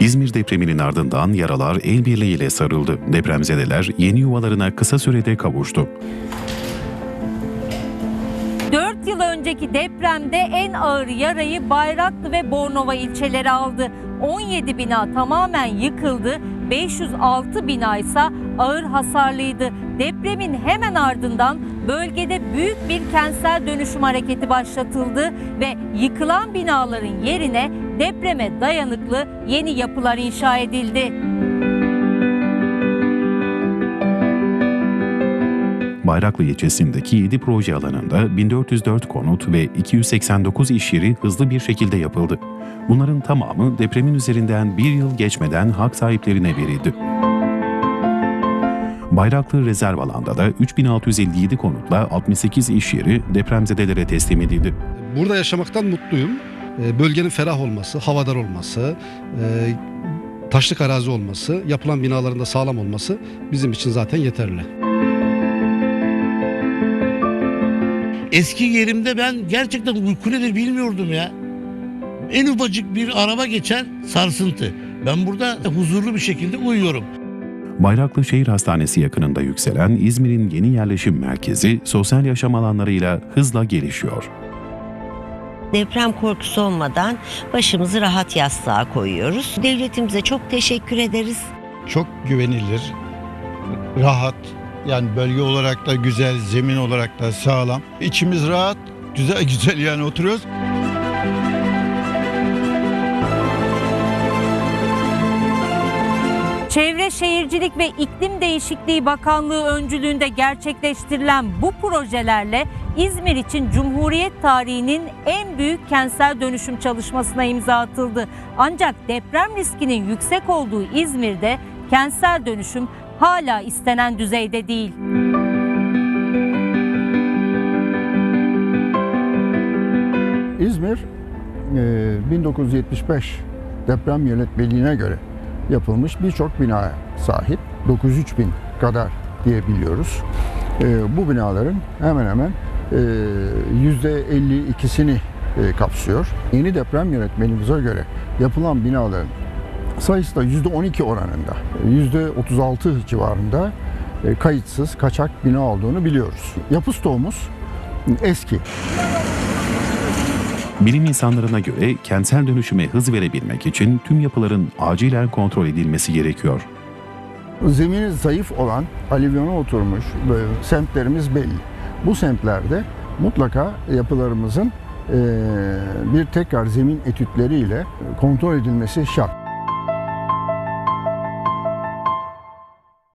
İzmir depreminin ardından yaralar el birliğiyle sarıldı. Depremzedeler yeni yuvalarına kısa sürede kavuştu. 4 yıl önceki depremde en ağır yarayı Bayraklı ve Bornova ilçeleri aldı. 17 bina tamamen yıkıldı, 506 bina ise ağır hasarlıydı. Depremin hemen ardından bölgede büyük bir kentsel dönüşüm hareketi başlatıldı ve yıkılan binaların yerine depreme dayanıklı yeni yapılar inşa edildi. Bayraklı ilçesindeki 7 proje alanında 1404 konut ve 289 iş yeri hızlı bir şekilde yapıldı. Bunların tamamı depremin üzerinden bir yıl geçmeden hak sahiplerine verildi. Bayraklı rezerv alanda da 3657 konutla 68 iş yeri depremzedelere teslim edildi. Burada yaşamaktan mutluyum. Ee, Bölgenin ferah olması, havadar olması, e, taşlık arazi olması, yapılan binaların da sağlam olması bizim için zaten yeterli. Eski yerimde ben gerçekten uyku nedir bilmiyordum ya. En ufacık bir araba geçer sarsıntı. Ben burada huzurlu bir şekilde uyuyorum. Bayraklı Şehir Hastanesi yakınında yükselen İzmir'in yeni yerleşim merkezi sosyal yaşam alanlarıyla hızla gelişiyor. Deprem korkusu olmadan başımızı rahat yastığa koyuyoruz. Devletimize çok teşekkür ederiz. çok güvenilir, rahat. Yani bölge olarak da güzel, zemin olarak da sağlam. İçimiz rahat, güzel güzel yani oturuyoruz. Çevre Şehircilik ve İklim Değişikliği Bakanlığı öncülüğünde gerçekleştirilen bu projelerle İzmir için Cumhuriyet tarihinin en büyük kentsel dönüşüm çalışmasına imza atıldı. Ancak deprem riskinin yüksek olduğu İzmir'de kentsel dönüşüm hala istenen düzeyde değil. İzmir e, 1975 deprem yönetmeliğine göre yapılmış birçok binaya sahip. 903 bin kadar diyebiliyoruz. E, Bu binaların hemen hemen e, %52'sini e, kapsıyor. Yeni deprem yönetmeliğimize göre yapılan binaların sayısı da %12 oranında, %36 civarında e, kayıtsız, kaçak bina olduğunu biliyoruz. Yapı stoğumuz eski. Bilim insanlarına göre kentsel dönüşüme hız verebilmek için tüm yapıların acilen kontrol edilmesi gerekiyor. zemini zayıf olan, alivyona oturmuş böyle semtlerimiz belli. Bu semtlerde mutlaka yapılarımızın eee, bir tekrar zemin etütleriyle kontrol edilmesi şart.